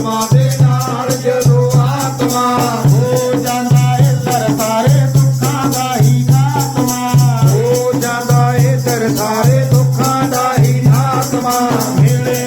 ਆਤਮਾ ਦੇ ਨਾਲ ਜਦੋਂ ਆਤਮਾ ਹੋ ਜਾਂਦਾ ਇਧਰ ਸਾਰੇ ਦੁੱਖਾਂ ਦਾ ਹੀ ਆਤਮਾ ਹੋ ਜਾਂਦਾ ਇਧਰ ਸਾਰੇ ਦੁੱਖਾਂ ਦਾ ਹੀ ਆਤਮਾ ਮਿਲੇ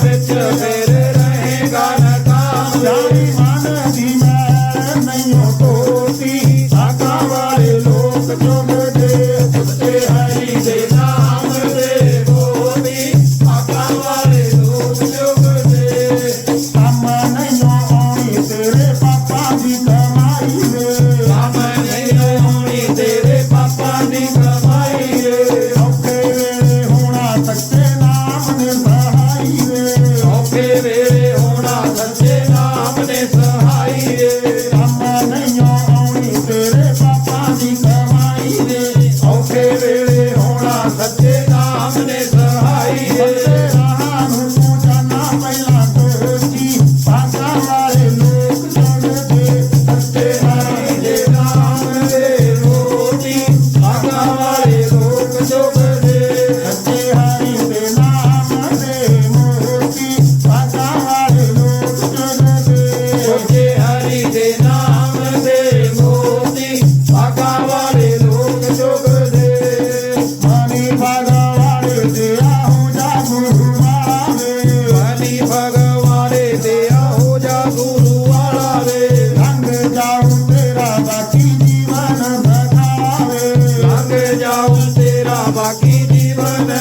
बाकी दीवाना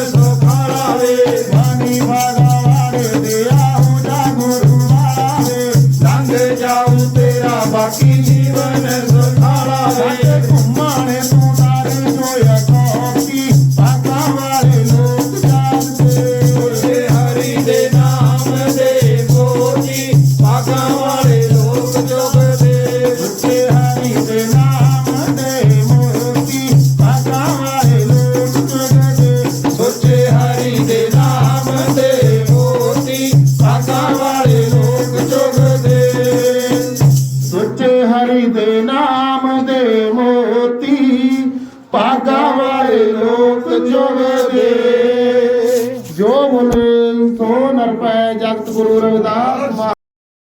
ਹਰੀ ਦੇ ਨਾਮ ਦੇ ਮੋਤੀ ਪਾਗਾ ਵਾਲੇ ਲੋਕ ਜੋਗਦੇ ਜੋ ਬੋਲੇ ਸੋ ਨਰ ਪੈ ਜਗਤ ਗੁਰੂ ਰਵਿਦਾਸ